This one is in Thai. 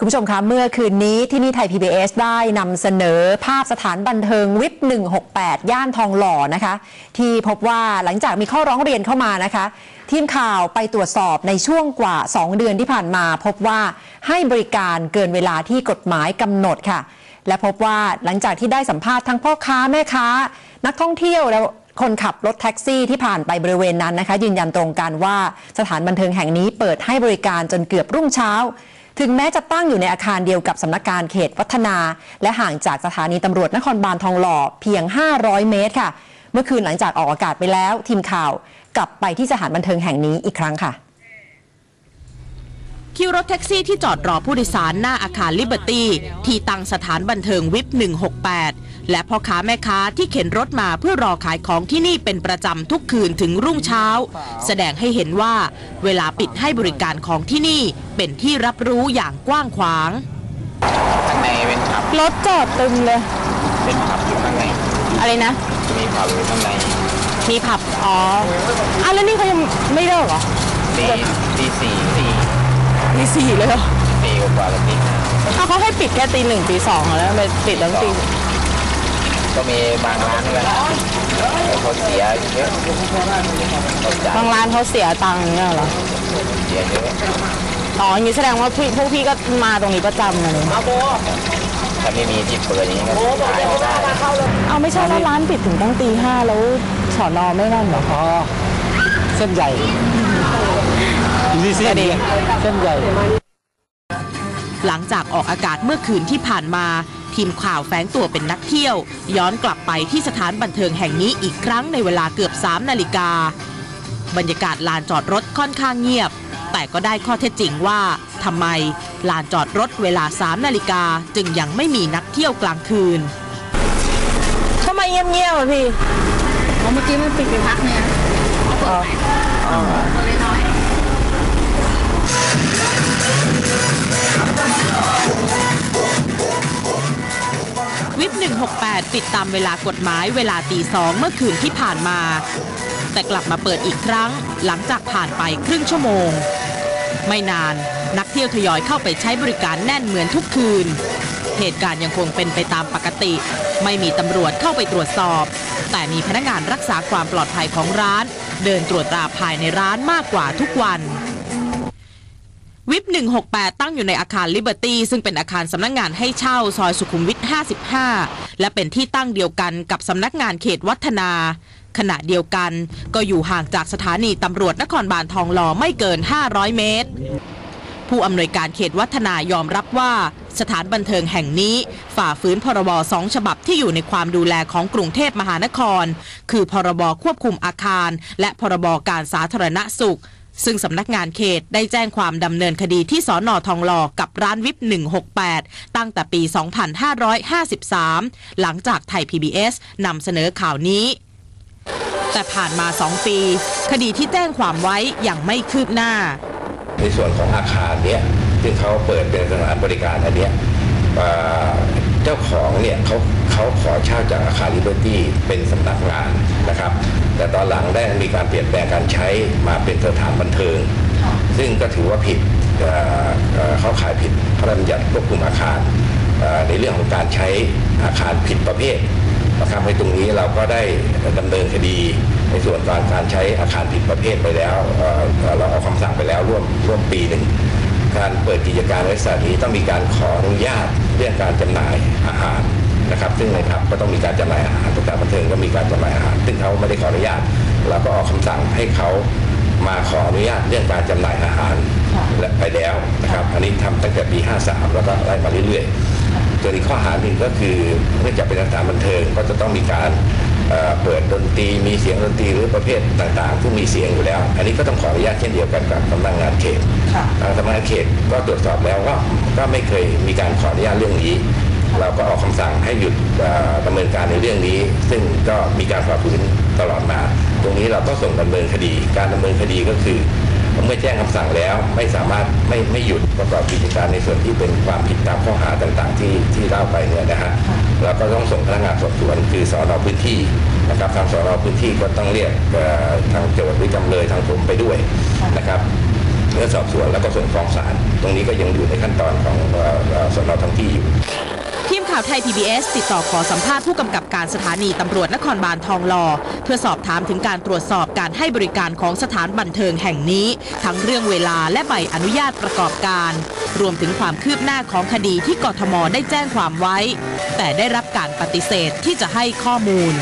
คุณผู้ชมคะเมื่อคืนนี้ที่นี่ไทย PBS ได้นำเสนอภาพสถานบันเทิงวิป168 ย่านทองหล่อนะคะ ที่พบว่าหลังจากมีข้อร้องเรียนเข้ามานะคะ ทีมข่าวไปตรวจสอบในช่วงกว่า 2 เดือนที่ผ่านมา พบว่าให้บริการเกินเวลาที่กฎหมายกำหนดค่ะ และพบว่าหลังจากที่ได้สัมภาษณ์ทั้งพ่อค้าแม่ค้า นักท่องเที่ยวแล้วคนขับรถแท็กซี่ที่ผ่านไปบริเวณนั้นนะคะ ยืนยันตรงกันว่าสถานบันเทิงแห่งนี้เปิดให้บริการจนเกือบรุ่งเช้า ถึงแม้จะตั้งอยู่ในอาคารเดียวกับสำนักงานเขตวัฒนา และห่างจากสถานีตำรวจนครบาลทองหล่อเพียง 500 เมตรค่ะ เมื่อคืนหลังจากออกอากาศไปแล้ว ทีมข่าวกลับไปที่สถานบันเทิงแห่งนี้อีกครั้งค่ะ คิวรถแท็กซี่ที่จอดรอผู้โดยสารหน้าอาคารลิเบอร์ตี้ ที่ตั้งสถานบันเทิงวิป 168 และพ่อค้าแม่ค้าที่เข็นรถมาเพื่อรอขายของที่นี่เป็นประจำทุกคืนถึงรุ่งเช้า แสดงให้เห็นว่าเวลาปิดให้บริการของที่นี่เป็นที่รับรู้อย่างกว้างขวาง ข้างในเป็นผับรถจอดตึมเลย เป็นผับอยู่ข้างใน อะไรนะ มีผับอยู่ข้างในมีผับอ๋ออะแล้วนี่เขายังไม่เลิกเหรอ ตีตีสี่สี่ ตีสี่เลยเหรอสี่กว่าแล้วตีห้าอ้าวเขาให้ปิดแค่ตีหนึ่งตีสองเหรอแล้วทำไมปิดตั้งตีก็มีบางร้านด้วยนะเขาเสียเยอะเขาจ่ายบางร้านเขาเสียตังค์เนี่ยเหรอเสียเยอะอ๋ออย่างนี้แสดงว่าพี่พวกพี่ก็มาตรงนี้ประจำเลยถ้าไม่มีที่เปิดอย่างนี้ก็ขายไม่ได้เอาไม่ใช่แล้วร้านปิดถึงตั้งตีห้าแล้วสอนอไม่นั่นเหรออ๋อเส้นใหญ่ ดีเส้นเส้นใหญ่ หลังจากออกอากาศเมื่อคืนที่ผ่านมา ทีมข่าวแฝงตัวเป็นนักเที่ยว ย้อนกลับไปที่สถานบันเทิงแห่งนี้อีกครั้งในเวลาเกือบ 3 นาฬิกา บรรยากาศลานจอดรถค่อนข้างเงียบ แต่ก็ได้ข้อเท็จจริงว่าทำไมลานจอดรถเวลา 3 นาฬิกาจึงยังไม่มีนักเที่ยวกลางคืนทำไมเงียบๆอะพี่เมื่อกี้มันปิดไปพักเนี่ยวิป 68 ปิดตามเวลากฎหมายเวลาตีสองเมื่อคืนที่ผ่านมา แต่กลับมาเปิดอีกครั้ง หลังจากผ่านไปครึ่งชั่วโมง ไม่นานนักเที่ยวทยอยเข้าไปใช้บริการแน่นเหมือนทุกคืน เหตุการณ์ยังคงเป็นไปตามปกติ ไม่มีตำรวจเข้าไปตรวจสอบ แต่มีพนักงานรักษาความปลอดภัยของร้าน เดินตรวจตราภายในร้านมากกว่าทุกวัน วิป 168 ตั้งอยู่ในอาคารลิเบอร์ตี้ซึ่งเป็นอาคารสำนักงานให้เช่าซอยสุขุมวิท 55 และเป็นที่ตั้งเดียวกันกับสำนักงานเขตวัฒนา ขณะเดียวกันก็อยู่ห่างจากสถานีตำรวจนครบาลทองหล่อไม่เกิน 500 เมตร ผู้อำนวยการเขตวัฒนายอมรับว่า สถานบันเทิงแห่งนี้ฝ่าฝืนพรบสองฉบับที่อยู่ในความดูแลของกรุงเทพมหานคร คือพรบควบคุมอาคาร และพรบการสาธารณสุข ซึ่งสำนักงานเขตได้แจ้งความดำเนินคดีที่สอนอทองหล่อกับร้านวิป 168 ตั้งแต่ปี 2553 หลังจากไทย PBS นำเสนอข่าวนี้ แต่ผ่านมา 2 ปี คดีที่แจ้งความไว้ยังไม่คืบหน้า ในส่วนของอาคารเนี้ยซึ่เขาเปิดเป็นสถานบริการอันเนี้ย ของเนี่ยเขาเขาขอเช่าจากอาคารลิเบอร์ตี้เป็นสำนักงานนะครับ แต่ตอนหลังได้มีการเปลี่ยนแปลงการใช้มาเป็นสถานบันเทิง ซึ่งก็ถือว่าผิดเขาขายผิดพระราชบัญญัติควบคุมอาคารในเรื่องของการใช้อาคารผิดประเภทนะครับในตรงนี้เราก็ได้ดำเนินคดีในส่วนการการใช้อาคารผิดประเภทไปแล้วเอ่อเอ่อเราคำสั่งไปแล้วร่วมร่วมปีหนึ่งการเปิดกิจการในลักษณะนี้ต้องมีการขออนุญาต เรื่องการจำหน่ายอาหารนะครับ ซึ่งในผับก็ต้องมีการจำหน่ายอาหารสถานบันเทิงก็มีการจำหน่ายอาหาร ซึ่งเขาไม่ได้ขออนุญาตเราก็ออกคำสั่งให้เขามาขออนุญาตเรื่องการจำหน่ายอาหารและไปแล้วนะครับ อันนี้ทำตั้งแต่ปี 53 แล้วก็ไล่มาเรื่อยๆส่วนอีกข้อหาหนึ่งก็คือเนื่องจากเป็นสถานบันเทิงก็จะต้องมีการ เอ่อเปิดดนตรีมีเสียงดนตรีหรือประเภทต่างๆที่มีเสียงอยู่แล้ว อันนี้ก็ต้องขออนุญาตเช่นเดียวกันกับสำนักงานเขตทางสำนักงานเขตก็ตรวจสอบแล้วว่าก็ไม่เคยมีการขออนุญาตเรื่องนี้ เราก็ออกคำสั่งให้หยุดเอ่อดำเนินการในเรื่องนี้ ซึ่งก็มีการฝ่าฝืนตลอดมา ตรงนี้เราก็ส่งดำเนินคดี การดำเนินคดีก็คือ เมื่อแจ้งคำสั่งแล้วไม่สามารถไม่ไม่หยุดประกอบกิจการในส่วนที่เป็นความผิดตามข้อหาต่างๆ ที่ที่เล่าไปเนี่ยนะฮะเราก็ต้องส่งพนักงานสอบสวนคือสอนอพื้นที่นะครับทางสอนอพื้นที่ก็ต้องเรียกเอ่อทางโจทย์หรือจำเลยทางผมไปด้วยนะครับเพื่อสอบสวนแล้วก็ส่งฟ้องศาลตรงนี้ก็ยังอยู่ในขั้นตอนของเอ่อนท้องที่อยู่ ทีมข่าวไทย PBS ติดต่อขอสัมภาษณ์ผู้กำกับการสถานีตำรวจนครบาลทองหล่อเพื่อสอบถามถึงการตรวจสอบการให้บริการของสถานบันเทิงแห่งนี้ ทั้งเรื่องเวลาและใบอนุญาตประกอบการ รวมถึงความคืบหน้าของคดีที่กทมได้แจ้งความไว้ แต่ได้รับการปฏิเสธที่จะให้ข้อมูล